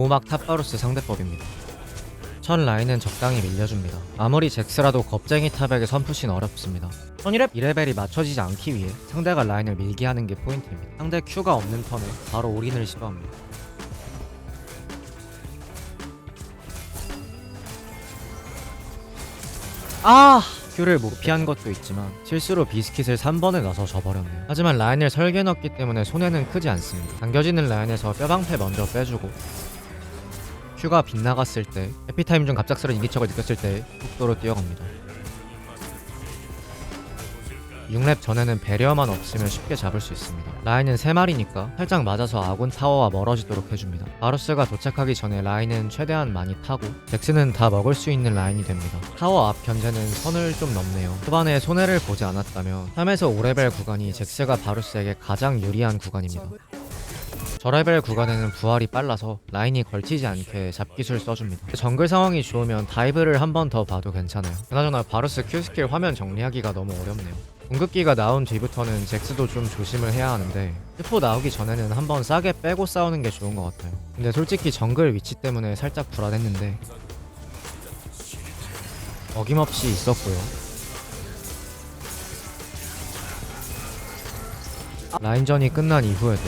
오막 탑바루스 상대법입니다. 첫 라인은 적당히 밀려줍니다. 아무리 잭스라도 겁쟁이 탑에게 선푸신 어렵습니다. 1200 2레벨이 맞춰지지 않기 위해 상대가 라인을 밀게 하는 게 포인트입니다. 상대 Q가 없는 턴에 바로 올인을 시도합니다. 아! Q를 못 피한 것도 있지만 실수로 비스킷을 3번에 넣어서 져버렸네요. 하지만 라인을 설계 넣었기 때문에 손해는 크지 않습니다. 당겨지는 라인에서 뼈방패 먼저 빼주고 Q가 빗나갔을 때 해피타임 중 갑작스런 인기척을 느꼈을 때 속도로 뛰어갑니다. 6렙 전에는 배려만 없으면 쉽게 잡을 수 있습니다. 라인은 3마리니까 살짝 맞아서 아군 타워와 멀어지도록 해줍니다. 바루스가 도착하기 전에 라인은 최대한 많이 타고 잭스는 다 먹을 수 있는 라인이 됩니다. 타워 앞 견제는 선을 좀 넘네요. 초반에 손해를 보지 않았다면 3에서 5레벨 구간이 잭스가 바루스에게 가장 유리한 구간입니다. 저레벨 구간에는 부활이 빨라서 라인이 걸치지 않게 잡기술 써줍니다. 정글 상황이 좋으면 다이브를 한 번 더 봐도 괜찮아요. 그나저나 바루스 Q 스킬 화면 정리하기가 너무 어렵네요. 궁극기가 나온 뒤부터는 잭스도 좀 조심을 해야 하는데 스포 나오기 전에는 한번 싸게 빼고 싸우는 게 좋은 것 같아요. 근데 솔직히 정글 위치 때문에 살짝 불안했는데 어김없이 있었고요. 라인전이 끝난 이후에도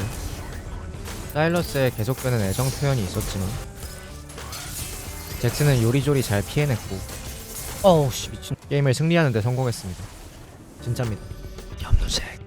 사일러스에 계속되는 애정 표현이 있었지만 잭스는 요리조리 잘 피해냈고 어우 씨 미친. 게임을 승리하는 데 성공했습니다. 진짜입니다. 염누세